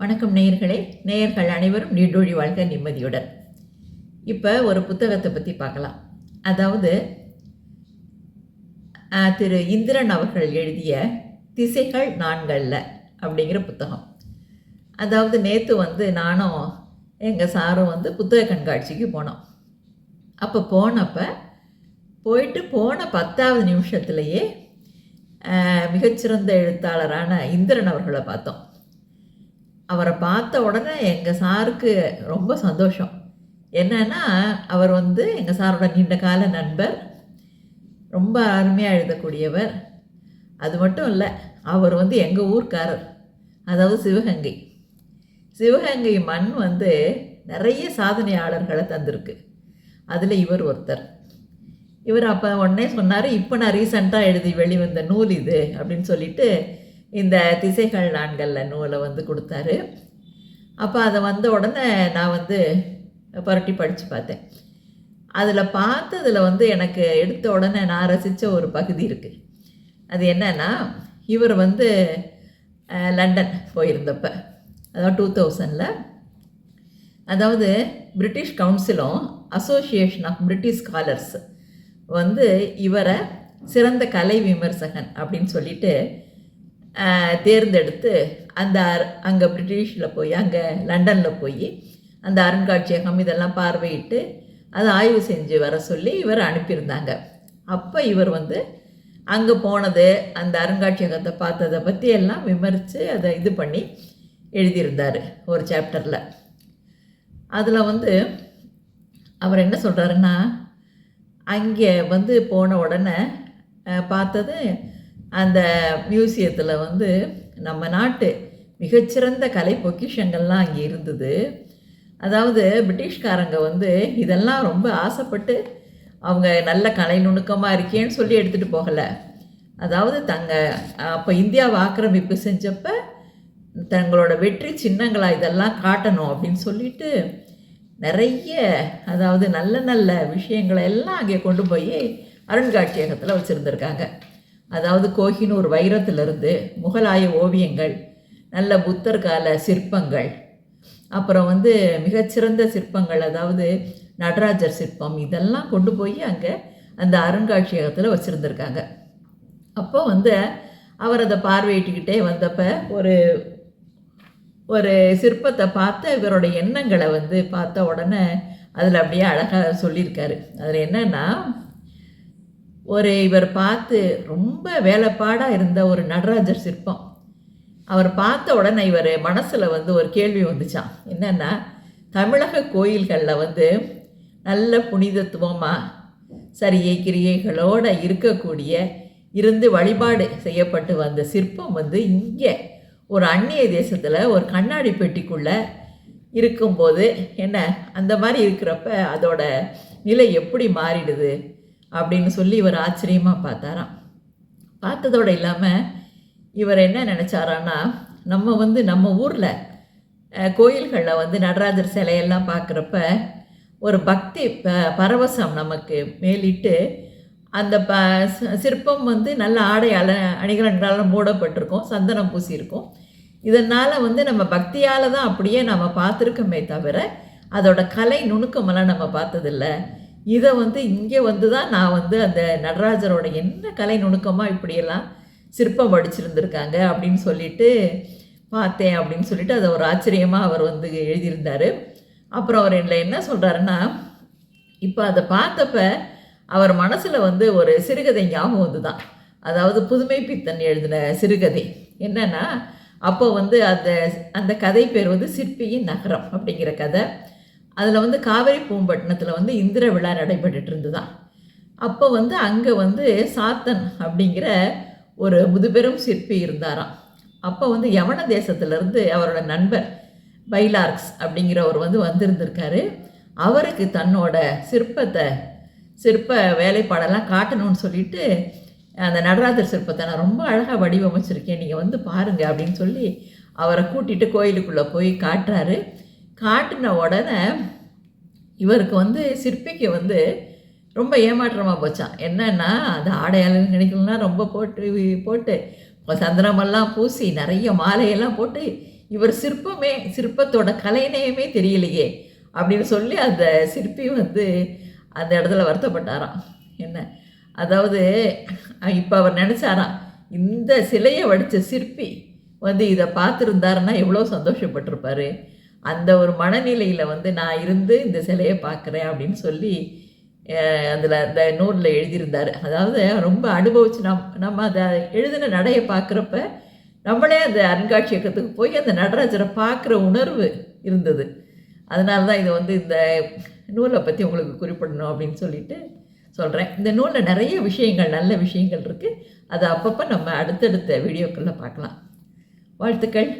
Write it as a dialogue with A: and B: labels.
A: வணக்கம் நேயர்களே நேயர்கள் அனைவரும் நீடூழி வாழ்க நிம்மதியுடன். இப்போ ஒரு புத்தகத்தை பற்றி பார்க்கலாம். அதாவது திரு இந்திரன் அவர்கள் எழுதிய திசைகள் நான்கல்ல அப்படிங்கிற புத்தகம். அதாவது நேற்று வந்து நானும் எங்கள் சாரும் வந்து புத்தக கண்காட்சிக்கு போனோம். அப்போ போனப்போ போயிட்டு போன பத்தாவது நிமிஷத்துலேயே மிகச்சிறந்த எழுத்தாளரான இந்திரன் அவர்களை பார்த்தோம். அவரை பார்த்த உடனே எங்கள் சாருக்கு ரொம்ப சந்தோஷம். என்னன்னா அவர் வந்து எங்கள் சாரோட நீண்ட கால நண்பர் ரொம்ப அருமையாக எழுதக்கூடியவர். அது மட்டும் இல்லை அவர் வந்து எங்கள் ஊர்க்காரர் அதாவது சிவகங்கை. சிவகங்கை மண் வந்து நிறைய சாதனையாளர்களை தந்திருக்கு. அதில் இவர் ஒருத்தர். இவர் அப்போ உடனே சொன்னார் இப்போ நான் ரீசண்டாக எழுதி வெளிவந்த நூல் இது அப்படின்னு சொல்லிட்டு இந்த திசைகள் நான்கள்ல நூலை வந்து கொடுத்தாரு. அப்போ அதை வந்த உடனே நான் வந்து புரட்டி படித்து பார்த்தேன். அதில் பார்த்ததில் வந்து எனக்கு எடுத்த உடனே நான் ரசித்த ஒரு பகுதி இருக்குது அது என்னன்னா இவர் வந்து லண்டன் போயிருந்தப்ப அதாவது டூ தௌசண்டில். அதாவது பிரிட்டிஷ் கவுன்சிலும் அசோசியேஷன் ஆஃப் பிரிட்டிஷ் ஸ்காலர்ஸ் வந்து இவரை சிறந்த கலை விமர்சகன் அப்படின்னு சொல்லிட்டு தேர்ந்தெடுத்து அந்த அங்கே பிரிட்டிஷில் போய் அங்கே லண்டனில் போய் அந்த அருங்காட்சியகம் இதெல்லாம் பார்வையிட்டு அதை ஆய்வு செஞ்சு வர சொல்லி இவர் அனுப்பியிருந்தாங்க. அப்போ இவர் வந்து அங்கே போனது அந்த அருங்காட்சியகத்தை பார்த்ததை பற்றி எல்லாம் விமரித்து அதை இது பண்ணி எழுதியிருந்தார் ஒரு சாப்டரில். அதில் வந்து அவர் என்ன சொல்கிறாருன்னா அங்கே வந்து போன உடனே பார்த்தது அந்த மியூசியத்தில் வந்து நம்ம நாட்டு மிகச்சிறந்த கலை பொக்கிஷங்கள்லாம் அங்கே இருந்தது. அதாவது பிரிட்டிஷ்காரங்க வந்து இதெல்லாம் ரொம்ப ஆசைப்பட்டு அவங்க நல்ல கலை நுணுக்கமாக இருக்கேன்னு சொல்லி எடுத்துகிட்டு போகலை. அதாவது தங்க அப்போ இந்தியாவை ஆக்கிரமிப்பு செஞ்சப்ப தங்களோட வெற்றி சின்னங்களாக இதெல்லாம் காட்டணும் அப்படின்னு சொல்லிட்டு நிறைய அதாவது நல்ல நல்ல விஷயங்களை எல்லாம் அங்கே கொண்டு போய் அருங்காட்சியகத்தில் வச்சுருந்துருக்காங்க. அதாவது கோஹினூர் வைரத்திலிருந்து முகலாய ஓவியங்கள் நல்ல புத்தர் கால சிற்பங்கள் அப்புறம் வந்து மிகச்சிறந்த சிற்பங்கள் அதாவது நடராஜர் சிற்பம் இதெல்லாம் கொண்டு போய் அங்கே அந்த அருங்காட்சியகத்தில் வச்சுருந்துருக்காங்க. அப்போ வந்து அவர் அதை பார்வையிட்டுக்கிட்டே வந்தப்போ ஒரு ஒரு சிற்பத்தை பார்த்து இவரோட எண்ணங்களை வந்து பார்த்த உடனே அதில் அப்படியே அழகாக சொல்லியிருக்காரு. அதில் என்னன்னா ஒரு இவர் பார்த்து ரொம்ப வேலைப்பாடாக இருந்த ஒரு நடராஜர் சிற்பம். அவர் பார்த்த உடனே இவர் மனசில் வந்து ஒரு கேள்வி வந்துச்சான் என்னென்னா தமிழக கோயில்களில் வந்து நல்ல புனிதத்துவமாக சரியை கிரியைகளோடு இருக்கக்கூடிய இருந்து வழிபாடு செய்யப்பட்டு வந்த சிற்பம் வந்து இங்கே ஒரு அந்நிய தேசத்தில் ஒரு கண்ணாடி பெட்டிக்குள்ளே இருக்கும்போது என்ன அந்த மாதிரி இருக்கிறப்ப அதோட நிலை எப்படி மாறிடுது? அப்படின்னு சொல்லி இவர் ஆச்சரியமாக பார்த்தாராம். பார்த்ததோடு இல்லாமல் இவர் என்ன நினச்சாரான்னா நம்ம வந்து நம்ம ஊரில் கோயில்களில் வந்து நடராஜர் சிலையெல்லாம் பார்க்குறப்ப ஒரு பக்தி ப பரவசம் நமக்கு மேலிட்டு அந்த ப சிற்பம் வந்து நல்ல ஆடை அல அணிகலன்களால் மூடப்பட்டிருக்கும் சந்தனம் பூசியிருக்கும். இதனால் வந்து நம்ம பக்தியால் தான் அப்படியே நம்ம பார்த்துருக்கோமே தவிர அதோட கலை நுணுக்கமெல்லாம் நம்ம பார்த்ததில்ல. இதை வந்து இங்கே வந்து தான் நான் வந்து அந்த நடராஜரோட என்ன கலை நுணுக்கமாக இப்படியெல்லாம் சிற்பம் வடிச்சிருந்துருக்காங்க அப்படின்னு சொல்லிட்டு பார்த்தேன் அப்படின்னு சொல்லிட்டு அதை ஒரு ஆச்சரியமாக அவர் வந்து எழுதியிருந்தார். அப்புறம் அவர் என்னை என்ன சொல்கிறாருன்னா இப்போ அதை பார்த்தப்ப அவர் மனசில் வந்து ஒரு சிறுகதை ஞாபகம் வந்துதான். அதாவது புதுமை பித்தன் எழுதின சிறுகதை. என்னென்னா அப்போ வந்து அந்த அந்த கதை பேர் வந்து சிற்பியின் நகரம் அப்படிங்கிற கதை. அதில் வந்து காவேரி பூம்பட்டினத்தில் வந்து இந்திர விழா நடைபெற்றுட்டு இருந்துதான் அப்போ வந்து அங்கே வந்து சாத்தன் அப்படிங்கிற ஒரு முதுபெரும் சிற்பி இருந்தாராம். அப்போ வந்து யவன தேசத்துலேருந்து அவரோட நண்பர் பைலார்க்ஸ் அப்படிங்கிறவர் வந்து வந்திருந்திருக்காரு. அவருக்கு தன்னோட சிற்பத்தை சிற்ப வேலைப்பாடெல்லாம் காட்டணும்னு சொல்லிட்டு அந்த நடராஜர் சிற்பத்தை நான் ரொம்ப அழகாக வடிவமைச்சிருக்கேன் நீங்கள் வந்து பாருங்கள் அப்படின்னு சொல்லி அவரை கூட்டிகிட்டு கோயிலுக்குள்ளே போய் காட்டுறாரு. காட்டின உடனே இவருக்கு வந்து சிற்பிக்கு வந்து ரொம்ப ஏமாற்றமாக போச்சான் என்னன்னா அது ஆடையாளன்னு கிடைக்கலன்னா ரொம்ப போட்டு போட்டு சந்தனமெல்லாம் பூசி நிறைய மாலையெல்லாம் போட்டு இவர் சிற்பமே சிற்பத்தோட கலைநயமே தெரியலையே அப்படின்னு சொல்லி அந்த சிற்பி வந்து அந்த இடத்துல வருத்தப்பட்டாராம். என்ன? அதாவது இப்போ அவர் நினச்சாராம் இந்த சிலையை வடித்த சிற்பி வந்து இதை பார்த்துருந்தாருன்னா எவ்வளோ சந்தோஷப்பட்டிருப்பாரு? அந்த ஒரு மனநிலையில் வந்து நான் இருந்து இந்த சிலையை பார்க்குறேன் அப்படின்னு சொல்லி அதில் அந்த நூலில் எழுதியிருந்தார். அதாவது ரொம்ப அனுபவிச்சு நம் நம்ம அதை எழுதின நடையை பார்க்குறப்ப நம்மளே அந்த அருங்காட்சியகத்துக்கு போய் அந்த நடராஜரை பார்க்குற உணர்வு இருந்தது. அதனால தான் இது வந்து இந்த நூலை பற்றி உங்களுக்கு குறிப்பிடணும் அப்படின்னு சொல்லிட்டு சொல்கிறேன் இந்த நூலில் நிறைய விஷயங்கள் நல்ல விஷயங்கள் இருக்குது அதை அப்பப்போ நம்ம அடுத்தடுத்த வீடியோக்களில் பார்க்கலாம். வாழ்த்துக்கள்.